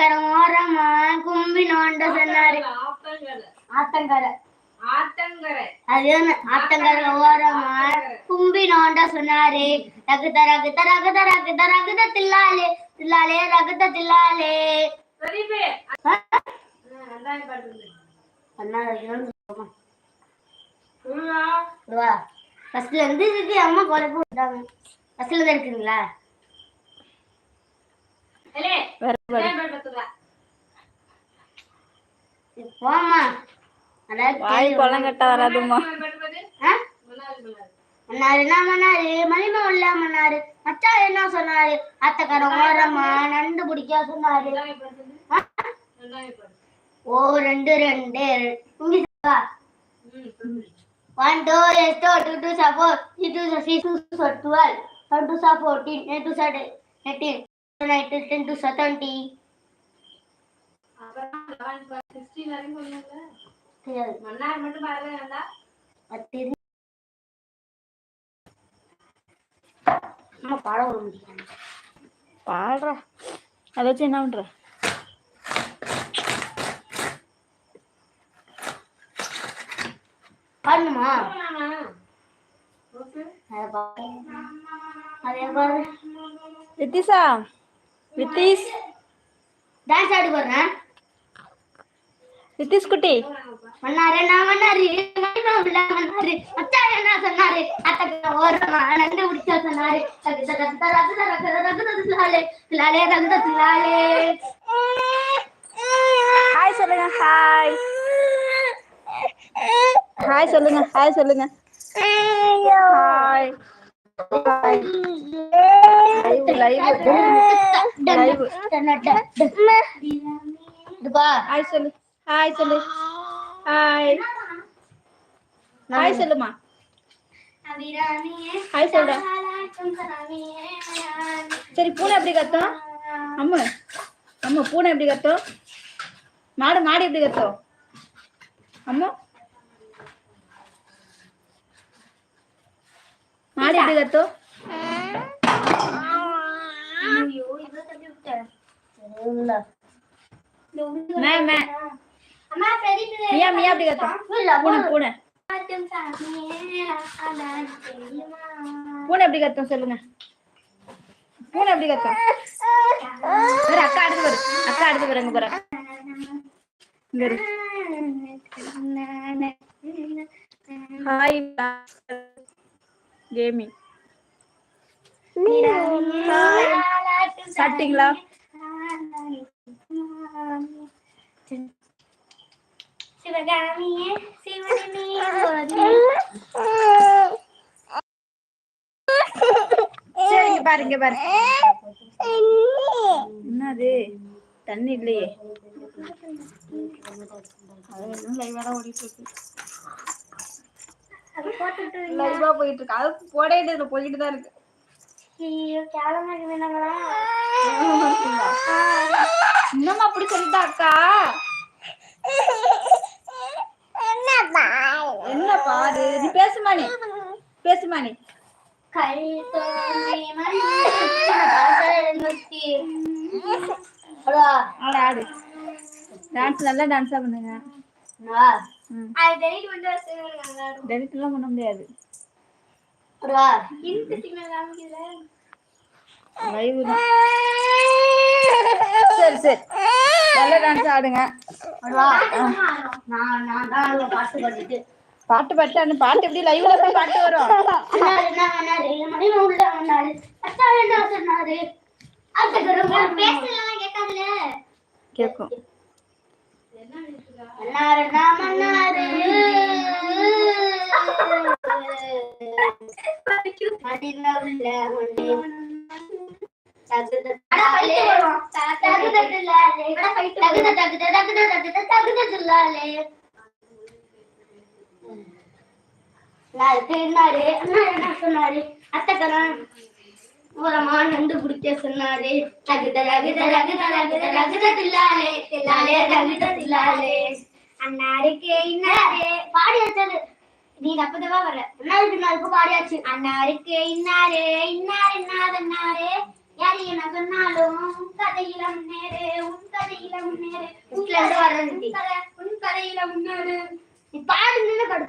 ஆத்தங்கரம் ஓரமா கும்பி நோண்ட சொன்னாரு. ஆத்தங்கரை. ஆத்தங்கரை. ஆத்தங்கரை? ஆத்தங்கர ஓரமா கும்பி நோண்ட சொன்னாரு. ரகுத ரகுத ரகுத ரகுத ரகுத தில்லாலே தில்லாலே ரகுத தில்லாலே. ஃபர்ஸ்ட்ல இருந்து இருக்கு அம்மா குழப்ப விட்டாங்க ஃபர்ஸ்ட்ல தான் இருக்குங்களா? அதாவது வாய் குளங்கட்ட வராதுமா மன்னாரு என்ன மன்னாரு. மலிமா உள்ள மன்னாரு. மச்சா என்ன சொன்னாரு? அத்தக்காரன் ஓரமா நண்டு பிடிக்க சொன்னாரு. ஓ ரெண்டு ரெண்டு. இங்க yes, two, two, two, so four, three, two, so six, two, so twelve, seven, two, so fourteen, eight, two, so eighteen, nine, two, ten, பாடுறா. அதை வச்சு என்ன பண்ற? பாடணுமா. வித்திஷா. வித்தீஷ். டான்ஸ் ஆடி போடுறேன். வித்தீஷ் குட்டி மன்னாரு நான் மன்னாரு மன்னாரு மச்சா என்ன சொன்னாரு அத்தக்க ஓரமா நண்டு பிடிச்சா சொன்னாரு ரகுத ரகுத ரகுத ரகுத ரகுத தில்லாலே தில்லாலே ரகுத தில்லாலே ஹாய் சொல்லுங்க ஹாய் ஹாய் சொல்லுங்க ஹாய் சொல்லுங்க ஹாய் ஹாய் சொல்லு ஹாய் சொல்லு. ஹாய் ஹாய் சொல்லுமா. ஹாய் சொல்றா. சரி பூனை எப்படி கத்தும்? அம்மு அம்மா பூனை எப்படி கத்தும்? மாடு மாடு எப்படி கத்தும்? அம்மா. மாடு எப்படி கத்தும்? மே மே. மியா மியா எப்படி கத்தும் பூனை பூனை. பூனை எப்படி கத்தும் சொல்லுங்க. பூனை எப்படி கத்தும் பாரு, அக்கா அடுத்து பாரு. அக்கா அடுத்து பாரு இங்க பாரு. இங்க இரு. ஹாய் கேமிங் சாப்பிட்டீங்களா? சிவகாமியே சிவனே சரி இங்க பாரு இங்க பாரு என்னது? தண்ணி இல்லையே. போயிட்டு இருக்கு அது இருக்கு போயிட்டு தான் இருக்கு. இன்னும் அப்படி சொல்லிட்டா அக்கா என்ன பாரு நீ பேசுமா நீ? பேசுமா நீ? ஆடு டான்ஸ் நல்லா டான்ஸா பண்ணுங்க. வா டெலிட் எல்லாம் பண்ண முடியாது. சரி சரி. நல்ல டான்ஸ் ஆடுங்க. நான் நான் பாட்டு பாட்டு பாட்டு அந்த பாட்டு எப்படி லைவ்ல போய் பாட்டு வரும் அண்ணாரு என்ன அண்ணா என்ன சொன்னாரு? அத்தக்கரன் ஓரமா நண்டு பிடிக்க சொன்னாரு. தகுத ரகுத ரகுத ரகுத ரகுத தில்லாலே தில்லாலே ரகுத தில்லாலே. அண்ணாருக்கு இன்னாரு பாடி வச்சது நீ தப்பு வர அண்ணாருக்கு நாளுக்கு பாடியாச்சு. அண்ணாருக்கு இன்னாரு இன்னாரு இன்னாரு. யாரு என்ன சொன்னாலும் உன் கதையில முன்னேறு உன் கதை முன்னேறு. உன் கதையில முன்னேறு. நீ பாடுன்னு